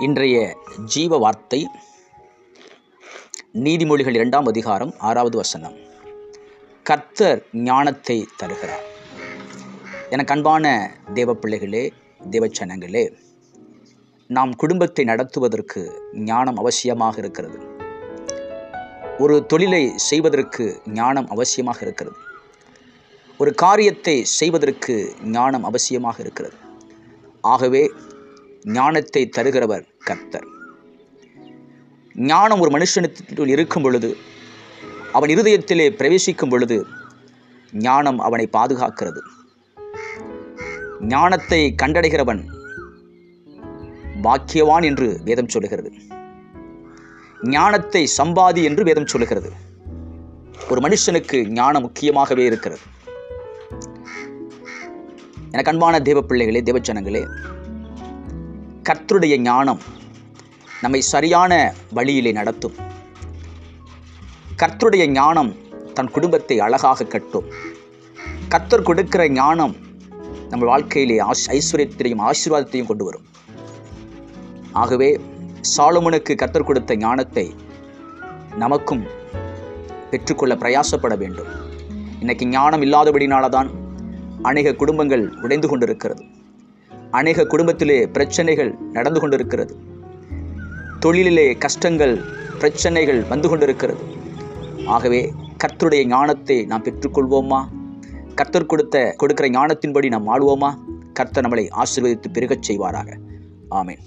இன்றைய ஜீவ வார்த்தை நீதிமொழிகள் இரண்டாம் அதிகாரம் ஆறாவது வசனம். கர்த்தர் ஞானத்தை தருகிறார். எனக்கு அன்பான தேவ பிள்ளைகளே தேவச்சனங்களே நாம் குடும்பத்தை நடத்துவதற்கு ஞானம் அவசியமாக இருக்கிறது. ஒரு தொழிலை செய்வதற்கு ஞானம் அவசியமாக இருக்கிறது. ஒரு காரியத்தை செய்வதற்கு ஞானம் அவசியமாக இருக்கிறது. ஆகவே ஞானத்தை தருகிறவர் கர்த்தர். ஞானம் ஒரு மனுஷனுக்குள் இருக்கும் பொழுது அவன் இருதயத்திலே பிரவேசிக்கும் பொழுது ஞானம் அவனை பாதுகாக்கிறது. ஞானத்தை கண்டடைகிறவன் பாக்கியவான் என்று வேதம் சொல்லுகிறது. ஞானத்தை சம்பாதி என்று வேதம் சொல்லுகிறது. ஒரு மனுஷனுக்கு ஞானம் முக்கியமாகவே இருக்கிறது. எனக்கு அன்பான தேவ பிள்ளைகளே தேவச்சனங்களே கர்த்தருடைய ஞானம் நம்மை சரியான வழியிலே நடத்தும். கர்த்தருடைய ஞானம் தன் குடும்பத்தை அழகாக கட்டும். கர்த்தர் கொடுக்கிற ஞானம் நம்ம வாழ்க்கையிலே ஆஸ் ஐஸ்வர்யத்தையும் ஆசீர்வாதத்தையும் கொண்டு வரும். ஆகவே சாலமுனுக்கு கர்த்தர் கொடுத்த ஞானத்தை நமக்கும் பெற்றுக்கொள்ள பிரயாசப்பட வேண்டும். இன்னைக்கு ஞானம் இல்லாதபடினால தான் அநேக குடும்பங்கள் உடைந்து கொண்டிருக்கிறது. அநேக குடும்பத்திலே பிரச்சனைகள் நடந்து கொண்டிருக்கிறது. தொழிலிலே கஷ்டங்கள் பிரச்சனைகள் வந்து கொண்டிருக்கிறது. ஆகவே கர்த்தருடைய ஞானத்தை நாம் பெற்றுக்கொள்வோமா? கர்த்தர் கொடுத்த கொடுக்கிற ஞானத்தின்படி நாம் ஆளுவோமா? கர்த்தர் நம்மளை ஆசீர்வதித்து பெருகச் செய்வாராக. ஆமேன்.